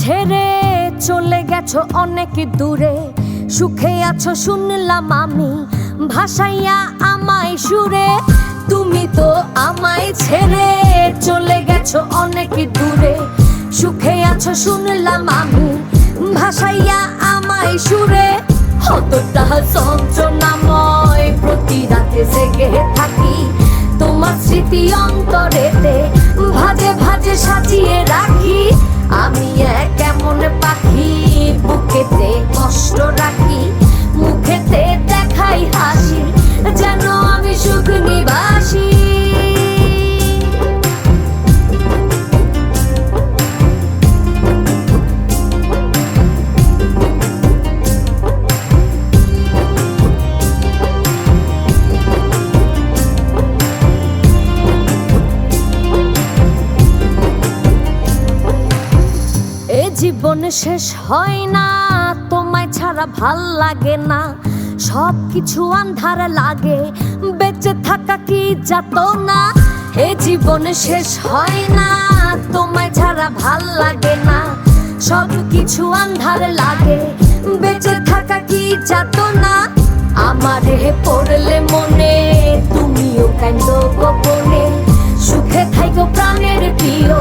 ছেড়ে চলে গেছো অনেক দূরে। সুখে আছো শুনলাম আমি, ভাসাইয়া আমায় সুরে। তুমি তো আমায় ছেড়ে চলে গেছো অনেক দূরে। সুখে আছো শুনলাম আমি, ভাসাইয়া আমায় সুরে। হতটা যন্ত্রণাময় প্রতি রাতে জেগে থাকি। তোমার স্মৃতি অন্তরেতে ভাজে ভাজে সাজিয়ে রাখি। জীবন শেষ হয় না, তোমায় ছাড়া ভালো লাগে না। সব কিছু আন্ধার লাগে, বেঁচে থাকা কি যাত না এ জীবন শেষ হয় না, তোমায় ছাড়া ভালো লাগে না। সব কিছু আন্ধার লাগে, বেঁচে থাকা কি যাত না আমারে পড়লে মনে, তুমিও কেন্দ গোপনে। সুখে থাইকো প্রাণের প্রিয়